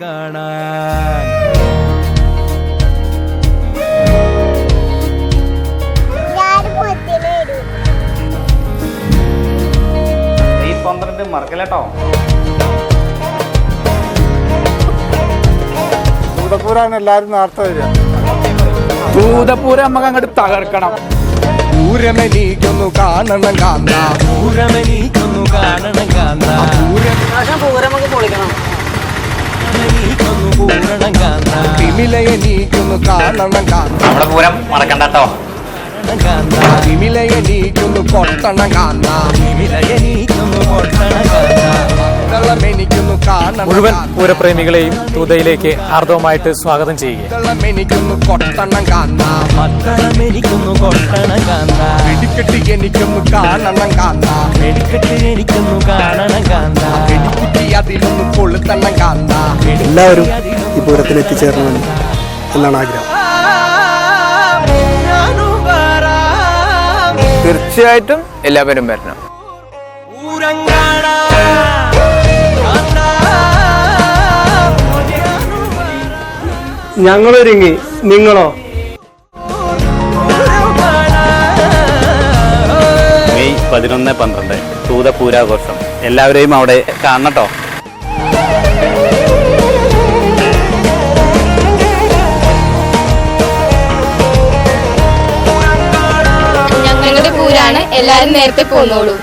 കാണാൻ. ഈ പന്ത്രണ്ട് മറക്കലേട്ടോ? ഭൂതപൂരാണ് എല്ലാവരും നേരത്തെ വരിക. ഭൂതപൂരം നമുക്ക് അങ്ങോട്ട് തകർക്കണം. പൂരമെനിക്കൊന്നു കാണണം കാന്ത പൂരമെനിക്കൊന്നു പൂരണം കാന്ത വിമിലയെനിക്കൊന്നു കാണണം കാന്ത നമ്മുടെ പൂരം മറക്കണ്ടട്ടോ വിമിലയെ നീക്കുന്നു കൊട്ടണം കാന്ത കൊട്ടണം കാന്ത മക്കളമെനിക്കൊന്നു കാണണം മുഴുവൻ. പൂരപ്രേമികളെയും തൂതയിലേക്ക് ആർദവമായിട്ട് സ്വാഗതം ചെയ്യുക. കൊട്ടണം കൊട്ടണം എല്ലാവരും ഈ പൂരത്തിൽ എത്തിച്ചേരണമെന്ന് എന്നാണ് ആഗ്രഹം. തീർച്ചയായിട്ടും എല്ലാവരും വരണം. ഞങ്ങളൊരുങ്ങി നിങ്ങളോ? മെയ് പതിനൊന്ന് പന്ത്രണ്ട് തൂത പൂരാഘോഷം എല്ലാവരെയും അവിടെ കാണട്ടോ എല്ലാരും നേരത്തെ പോന്നോളൂ.